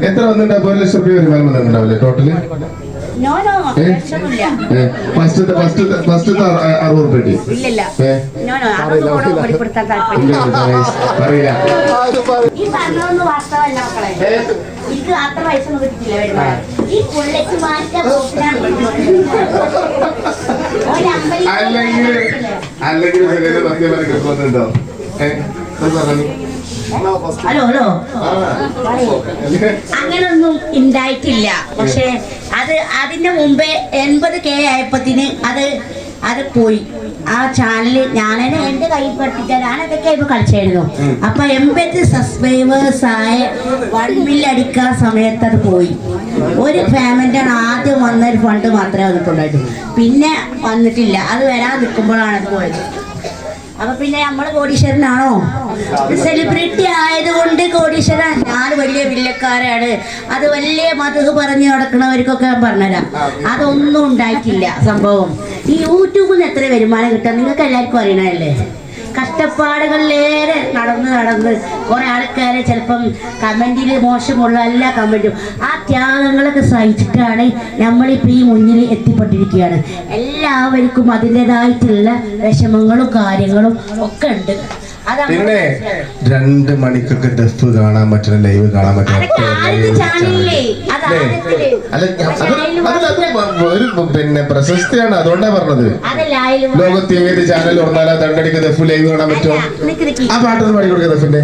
എത്ര വന്നിട്ടുണ്ടാവും ഒരു ലക്ഷം രൂപ വരുമാനം വന്നിട്ടുണ്ടാവില്ലേ ടോട്ടൽ ഫസ്റ്റത്തെ ഫസ്റ്റത്തെ ഫസ്റ്റത്തെ അറുപത് റുപ്യ കിട്ടി. അറിയില്ല ഈ എനിക്ക് അത്ര കിട്ടില്ല വരുമാനം. അല്ലെങ്കിൽ അല്ലെങ്കിൽ സത്യം ഏഹ് പറഞ്ഞു ഹലോ ഹലോ അങ്ങനൊന്നും ഉണ്ടായിട്ടില്ല പക്ഷെ അത് അതിന്റെ മുമ്പേ എൺപത് കെ ആയപ്പത്തിന് അത് അത് പോയി. ആ ചാനൽ ഞാനെന്നെ എന്റെ കയ്യിൽ പഠിപ്പിച്ച ഞാനതൊക്കെ ഇപ്പൊ കളിച്ചായിരുന്നു അപ്പൊ എൺപത് സബ്സ്ക്രൈബേഴ്സ് ആയ വൺ മില്ല് അടിക്കാൻ സമയത്ത് അത് പോയി. ഒരു പേയ്മെന്റ് ആണ് ആദ്യം വന്ന ഒരു ഫണ്ട് മാത്രമേ വന്നിട്ടുണ്ടായിട്ടുള്ളൂ. പിന്നെ വന്നിട്ടില്ല. അത് വരാൻ നിൽക്കുമ്പോഴാണ് അത് പോയത്. അപ്പൊ പിന്നെ നമ്മൾ കോടീശ്വരനാണോ? സെലിബ്രിറ്റി ആയതുകൊണ്ട് കോടീശ്വരൻ ഞാൻ വലിയ വില്ലക്കാരാണ് അത് വലിയ മധു പറഞ്ഞു നടക്കുന്നവർക്കൊക്കെ ഞാൻ പറഞ്ഞുതരാം അതൊന്നും ഉണ്ടായിട്ടില്ല സംഭവം. ഈ യൂട്യൂബിൽ നിന്ന് എത്ര വരുമാനം കിട്ടാൻ നിങ്ങൾക്ക് എല്ലാവർക്കും അറിയണല്ലേ കഷ്ടപ്പാടുകളിലേറെ നടന്ന് നടന്ന് കുറെ ആൾക്കാരെ ചിലപ്പം കമന്റിൽ മോശമുള്ള എല്ലാ കമന്റും ആ ത്യാഗങ്ങളൊക്കെ സഹിച്ചിട്ടാണ് നമ്മളിപ്പോൾ ഈ മുന്നിൽ എത്തിപ്പെട്ടിരിക്കുകയാണ്. എല്ലാവർക്കും അതിന്റെതായിട്ടുള്ള വിഷമങ്ങളും കാര്യങ്ങളും ഒക്കെ ഉണ്ട്. പിന്നെ. രണ്ട് മണിക്കൊക്കെ ഡെഫ് കാണാൻ പറ്റുന്ന ലൈവ് കാണാൻ ഒരു പിന്നെ പ്രശസ്തിയാണ്. അതുകൊണ്ടാ പറഞ്ഞത്. ലോകത്ത് ഏത് ചാനൽ തുറന്നാലും ആ ദണ്ടടിക്ക് ദഫ് ലൈവ് കാണാൻ പറ്റുമോ? നിക്ക്. ആ പാട്ടൊന്ന് പാടി കൊടുക്കുക ഡെഫിന്റെ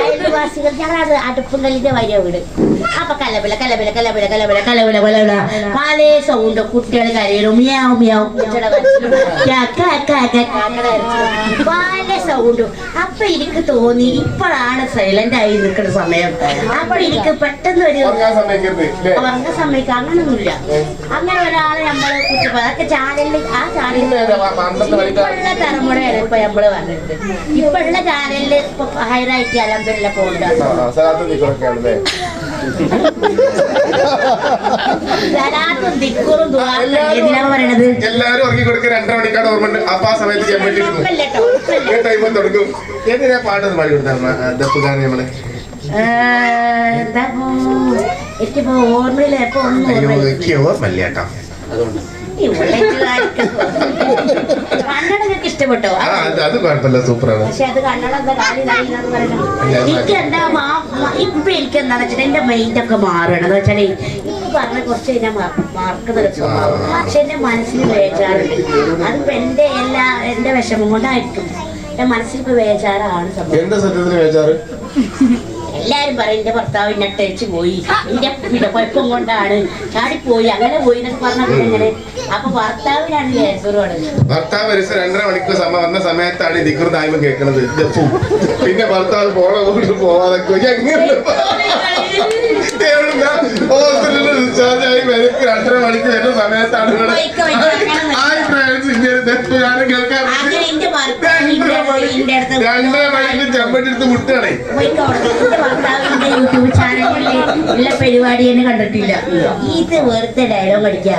അയൽവാസികൾ അടുപ്പും കല്ലിന്റെ വരിക വീട്. അപ്പൊ കലപില കലപില കലപില കലപില കലപില കലപില പല സൗണ്ട് കുട്ടികൾ കരയിലും. മിയാവും മിയാവും. പല സൗണ്ടും. അപ്പൊ എനിക്ക് തോന്നി ഇപ്പോഴാണ് സൈലന്റ് ആയി നിൽക്കുന്ന സമയം. അപ്പൊ എനിക്ക് പെട്ടെന്ന് ഒരു ഉറങ്ങ സമയത്ത് അങ്ങനൊന്നുമില്ല. അങ്ങനെ ഒരാളെ നമ്മൾ കുട്ടി അതൊക്കെ ചാനലിൽ ആ ചാനലിൽ ഇപ്പോഴുള്ള തലമുറയാണ് ഇപ്പൊ നമ്മൾ പറഞ്ഞത് ഇപ്പോഴുള്ള ചാനലിൽ ഇപ്പൊ ഹൈറായിട്ട് അലമ്പിലെ പോകുന്നുണ്ട് എല്ലാരും ഉറങ്ങി കൊടുക്കുക രണ്ടര മണിക്കാണ് ഓർമ്മ അപ്പൊ ആ സമയത്ത് ചെയ്യാൻ പറ്റിയിരുന്നു ടൈമിൽ തുടങ്ങും. എങ്ങനെയാ പാട്ടത് പാടി കൊടുത്താൽ നമ്മളെ? എനിക്കിപ്പോ ഓർമ്മയില്ല എപ്പോ ഓർമ്മയില്ല. അതുകൊണ്ട്. കന്നഡ നിങ്ങൾക്ക് ഇഷ്ടപ്പെട്ടോ? അത് കുഴപ്പമില്ല സൂപ്പറാണ്. പക്ഷെ അത് കന്നഡ എന്താ കാര്യം ഇതായില്ലാന്ന് പറയണം. എനിക്ക് എന്താ ഇപ്പൊ എനിക്ക് എന്താന്ന് വെച്ചാൽ എന്റെ മൈൻഡ് ഒക്കെ മാറണം എന്ന് വെച്ചാൽ പറഞ്ഞ കുറച്ച് കഴിഞ്ഞാൽ മാർക്കുന്ന സ്വഭാവം. പക്ഷെ എന്റെ മനസ്സിന് വേചാറുണ്ട് അതിപ്പോ എന്റെ എല്ലാ എന്റെ വിഷമം കൊണ്ടായിരിക്കും. എന്റെ മനസ്സിൽ ഇപ്പൊ വേചാറാണ് സംഭവം. എന്താ സത്യത്തിന് വേച്ചാറ് എല്ലാരും പറയും എന്റെ ഭർത്താവ് എന്നെ അട്ടഴിച്ചു പോയി. എന്റെ പിന്നെ കുഴപ്പം കൊണ്ടാണ്. ചാടിപ്പോയി. അങ്ങനെ പോയി എന്നൊക്കെ പറഞ്ഞാൽ എങ്ങനെ അപ്പൊ ഭർത്താവിനാണ് ഭർത്താവ് ഒരു രണ്ടര മണിക്കൂർ സമയം വന്ന സമയത്താണ് ദിക്കർ കേൾക്കണത് പിന്നെ ഭർത്താവ് പോണ പോവാതൊക്കെ. ഹോസ്പിറ്റലിൽ ഡിസ്ചാർജ് ആയി. രണ്ടര മണിക്ക് വരുന്ന സമയത്താണ് ഞാനും കേൾക്കാറുണ്ട് രണ്ടര മണിക്ക് യൂട്യൂബ് ചാനലിൽ ഉള്ള പരിപാടി തന്നെ കണ്ടിട്ടില്ല. ഇത് വെറുതെ ഡയലോഗ് അടിക്കാ.